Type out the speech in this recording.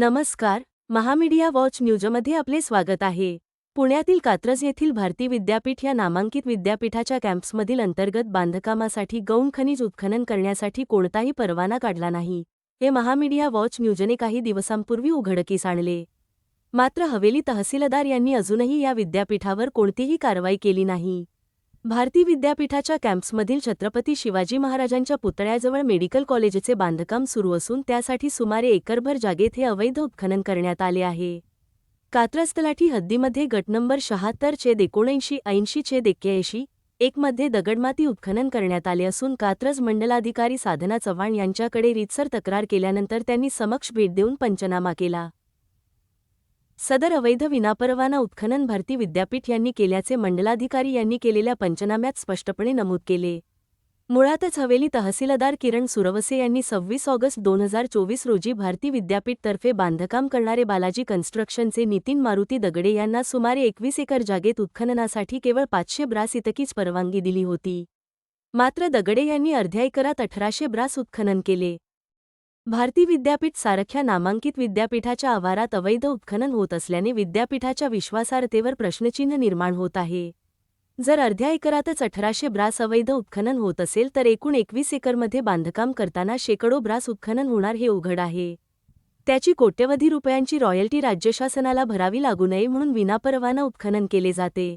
नमस्कार महामीडिया वॉच न्यूजमध्ये आपले स्वागत आहे. पुण्यातील कात्रज येथील भारती विद्यापीठ या नामांकित विद्यापीठाच्या कॅम्प्समधील अंतर्गत बांधकामासाठी गौण खनिज उत्खनन करण्यासाठी कोणताही परवाना काढला नाही. हे महामीडिया वॉच न्यूजने काही दिवसांपूर्वी उघडकीस आणले. मात्र हवेली तहसीलदार यांनी अजूनही या विद्यापीठावर कोणतीही कारवाई केली नाही. भारती विद्यापीठाच्या कॅम्प्समधील छत्रपती शिवाजी महाराजांच्या पुतळ्याजवळ मेडिकल कॉलेजचे बांधकाम सुरू असून त्यासाठी सुमारे एकरभर जागेत हे अवैध उत्खनन करण्यात आले आहे. कात्रज तलाठी हद्दीमध्ये गट नंबर शहात्तर छेद एकोणऐंशी ऐंशी छेद एक्क्याऐंशी एकमध्ये दगडमाती उत्खनन करण्यात आले असून कात्रज मंडलाधिकारी साधना चव्हाण यांच्याकडे रीतसर तक्रार केल्यानंतर त्यांनी समक्ष भेट देऊन पंचनामा केला. सदर अवैध विनापरवाना उत्खनन भारती विद्यापीठ यांनी केल्याचे मंडलाधिकारी यांनी केलेल्या पंचनाम्यात स्पष्टपणे नमूद केले. मुळातच हवेली तहसीलदार किरण सुरवसे यांनी सव्वीस ऑगस्ट दोन हजार चोवीस रोजी भारती विद्यापीठतर्फे बांधकाम करणारे बालाजी कन्स्ट्रक्शनचे नितीन मारुती दगडे यांना सुमारे एकवीस एकर जागेत उत्खननासाठी केवळ पाचशे ब्रास इतकीच परवानगी दिली होती. मात्र दगडे यांनी अर्ध्या एकरात अठराशे ब्रास उत्खनन केले. भारती विद्यापीठ सारख्या नामांकित विद्यापीठाच्या आवारात अवैध उत्खनन होत असल्याने विद्यापीठाच्या विश्वासार्हतेवर प्रश्नचिन्ह निर्माण होत आहे. जर अर्ध्या एकरातच अठराशे ब्रास अवैध उत्खनन होत असेल तर एकूण एकवीस एकरमध्ये बांधकाम करताना शेकडो ब्रास उत्खनन होणार हे उघड आहे. त्याची कोट्यवधी रुपयांची रॉयल्टी राज्य शासनाला भरावी लागू नये म्हणून विनापरवाना उत्खनन केले जाते.